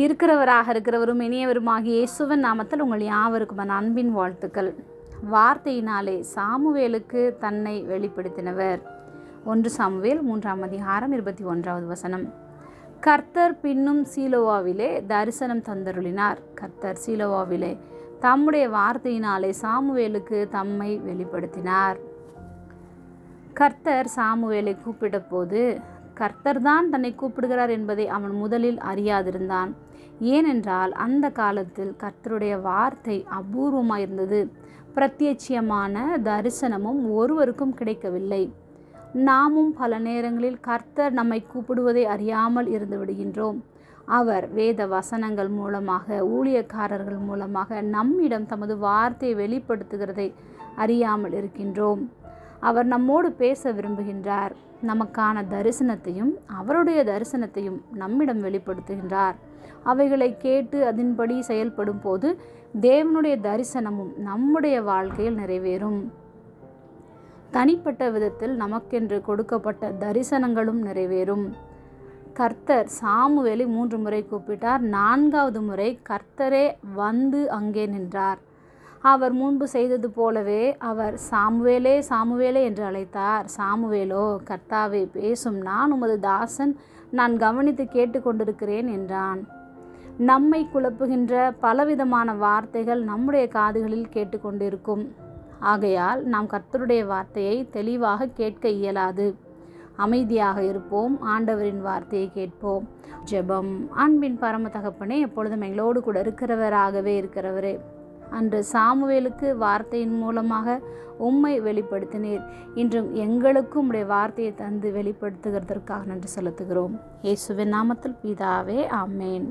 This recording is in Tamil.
இருக்கிறவராக இருக்கிறவரும் இனியவருமாகிய இயேசுவன் நாமத்தில் உங்கள் யாவருக்கும் அன்பின் வாழ்த்துக்கள். வார்த்தையினாலே சாமுவேலுக்கு தன்னை வெளிப்படுத்தினவர். ஒன்று சாமுவேல் மூன்றாம் அதிகாரம் இருபத்தி ஒன்றாவது வசனம். கர்த்தர் பின்னும் சீலோவாவிலே தரிசனம் தந்தருளினார். கர்த்தர் சீலோவாவிலே தம்முடைய வார்த்தையினாலே சாமுவேலுக்கு தம்மை வெளிப்படுத்தினார். கர்த்தர் சாமுவேலை கூப்பிட்ட போது கர்த்தர் தான் தன்னை கூப்பிடுகிறார் என்பதை அவன் முதலில் அறியாதிருந்தான். ஏனென்றால் அந்த காலத்தில் கர்த்தருடைய வார்த்தை அபூர்வமாயிருந்தது. பிரத்யட்சியமான தரிசனமும் ஒருவருக்கும் கிடைக்கவில்லை. நாமும் பல நேரங்களில் கர்த்தர் நம்மை கூப்பிடுவதை அறியாமல் இருந்து விடுகின்றோம். அவர் வேத வசனங்கள் மூலமாக ஊழியக்காரர்கள் மூலமாக நம்மிடம் தமது வார்த்தையை வெளிப்படுத்துகிறதை அறியாமல் இருக்கின்றோம். அவர் நம்மோடு பேச விரும்புகின்றார். நமக்கான தரிசனத்தையும் அவருடைய தரிசனத்தையும் நம்மிடம் வெளிப்படுத்துகின்றார். அவைகளை கேட்டு அதன்படி செயல்படும் போது தேவனுடைய தரிசனமும் நம்முடைய வாழ்க்கையில் நிறைவேறும். தனிப்பட்ட விதத்தில் நமக்கென்று கொடுக்கப்பட்ட தரிசனங்களும் நிறைவேறும். கர்த்தர் சாமுவேலை மூன்று முறை கூப்பிட்டார். நான்காவது முறை கர்த்தரே வந்து அங்கே நின்றார். அவர் முன்பு செய்தது போலவே அவர் சாமுவேலே சாமுவேலே என்று அழைத்தார். சாமுவேலோ கர்த்தாவே பேசும். நான் உமது தாசன். நான் கவனித்து கேட்டுக்கொண்டிருக்கிறேன் என்றான். நம்மை குழப்புகின்ற பலவிதமான வார்த்தைகள் நம்முடைய காதுகளில் கேட்டுக்கொண்டிருக்கும். ஆகையால் நாம் கர்த்தருடைய வார்த்தையை தெளிவாக கேட்க இயலாது. அமைதியாக இருப்போம். ஆண்டவரின் வார்த்தையை கேட்போம். ஜெபம். அன்பின் பரம தகப்பனே எப்பொழுதும் எங்களோடு கூட இருக்கிறவராகவே இருக்கிறவரே. அன்று சாமுவேலுக்கு வார்த்தையின் மூலமாக உம்மை வெளிப்படுத்தினீர். இன்றும் எங்களுக்கும் உடைய வார்த்தையை தந்து வெளிப்படுத்துகிறதற்காக நன்றி செலுத்துகிறோம். இயேசுவின் நாமத்தில் பிதாவே ஆமேன்.